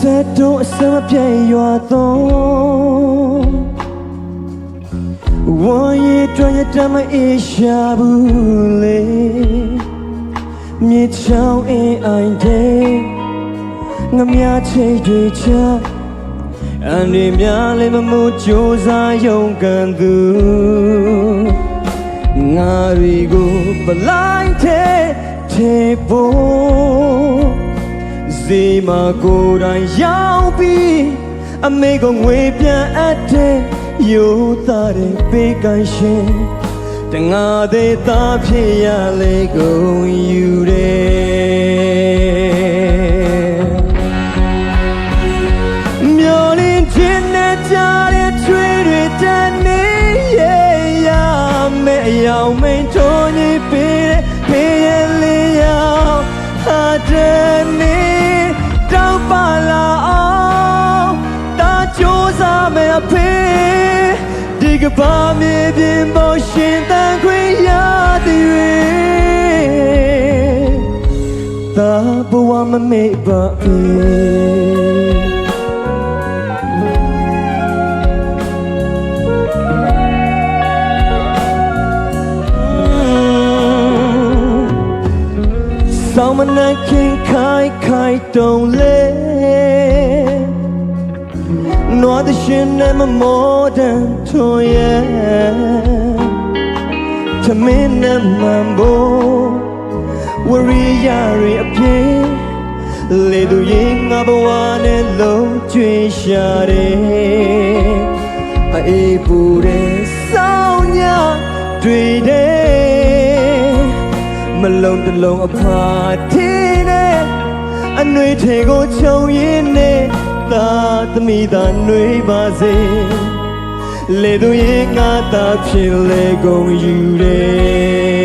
ဆက်တို့အစမပြေရွာတော့ဝါရီတွင်ရတမအေးရှာဘူးလေမြေချောင်းအင်းအိုင်တဲ့ငါများချိတ်တွေချအန်ဒီများလည်းမမှုကြိုးစားရုံကန်သူငါရီကိုပလိုက်တဲ့ထေဖို့ စီမကိုယ်တိုင်ရောက်ပြီးအမေကငွေပြန်အပ်တဲ့ယူသားတဲ့ပေးကင်ရှင်တငါသေးသားဖြစ်ရလေကုန်ယူတယ်မျောလင်းခြင်းနဲ့ကြားတဲ့ချွေတွေတန်နေရဲ့ရမယ်အယောင်မိန်ထုံးကြီးပေးတဲ့ဖေးရလေးရောက်ဟာ စားမယ်အဖေဒီကဘာမြေပြင်ပေါ်ရှင်တန်ခွင့်ရသည်၍သာဘဝမမေ့ပါဖေဆောင်းမနက်ခင်ခိုင်ခိုင်တုံလေနွား တဲ့ရှင်နဲ့မမောတန်ထွန်ရဲ့သမင်းနဲ့မန်ဘိုဝရီယာရီအပြင်းလေသူရင်ငါဘဝနဲ့လုံးကျွေးရှာတယ်အေးပူတဲ့ဆောင်းညတွေ့တယ်မလုံးတစ်လုံးအဖာထင်းနဲ့အနှွေထေကိုခြုံရင်းနဲ့ သာသမီသာနှွေပါစေလေသူရင်ငါသာဖြစ်လေကုန်ယူတယ်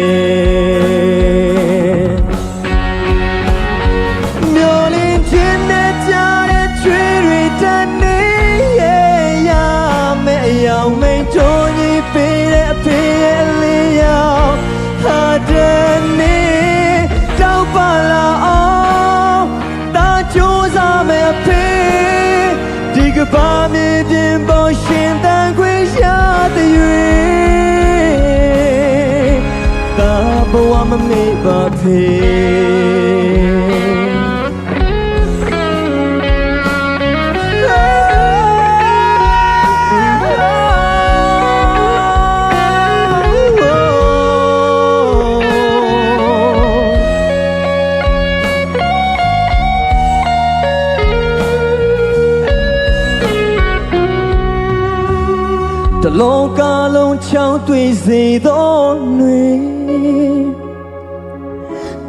ဘဝမမေ့ပါဖေ လုံးကလုံးချောင်းတွေ့စေသောနှွေ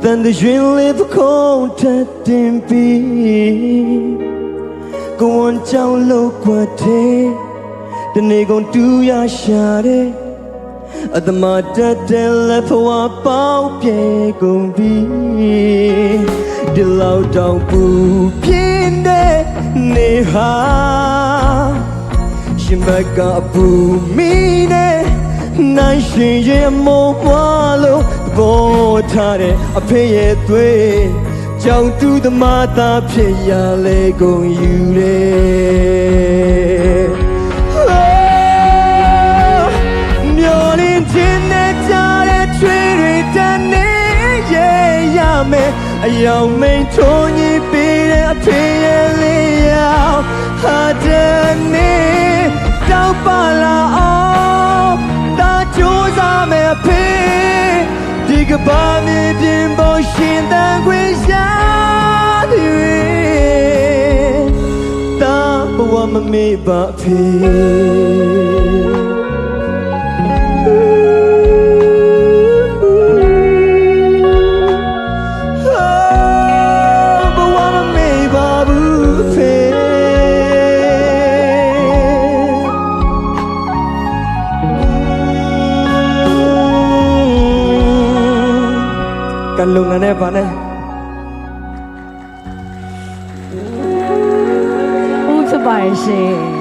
တန်တဲ့ရွင်လေးပခုံးထက်တင်ပြီးကိုဝန်ချောင်းလောက်ကွက်တဲ့တနေကုန်တူရရှာတဲ့အတမတက်တဲ့လက်ဖွာပေါက်ပြေကုန်ပြီဒီလောက်တောင်ပူပြင်းတဲ့နေဟာရှ င်မကအပူမီနဲ့နိုင်ရှင်ရဲ့မောပွားလို့သဘောထားတဲ့အဖေရဲ့သွေးကြောင်တူသမားသားဖြစ်ရလေကုန်ယူတယ်မျောလင်းခြင်းနဲ့ကြားတဲ့ချွေးတွေတန်နေရဲ့ရမယ်အယောင်မိန်ထုံးကြီးပေးတဲ့အဖေရဲ့လေးရောက် ရှင်တန်ခွင့်ရသည်တာဘဝမမေ့ပါဖေ ကလုံနဲ့ပါနဲ့ဦးစပါရှင်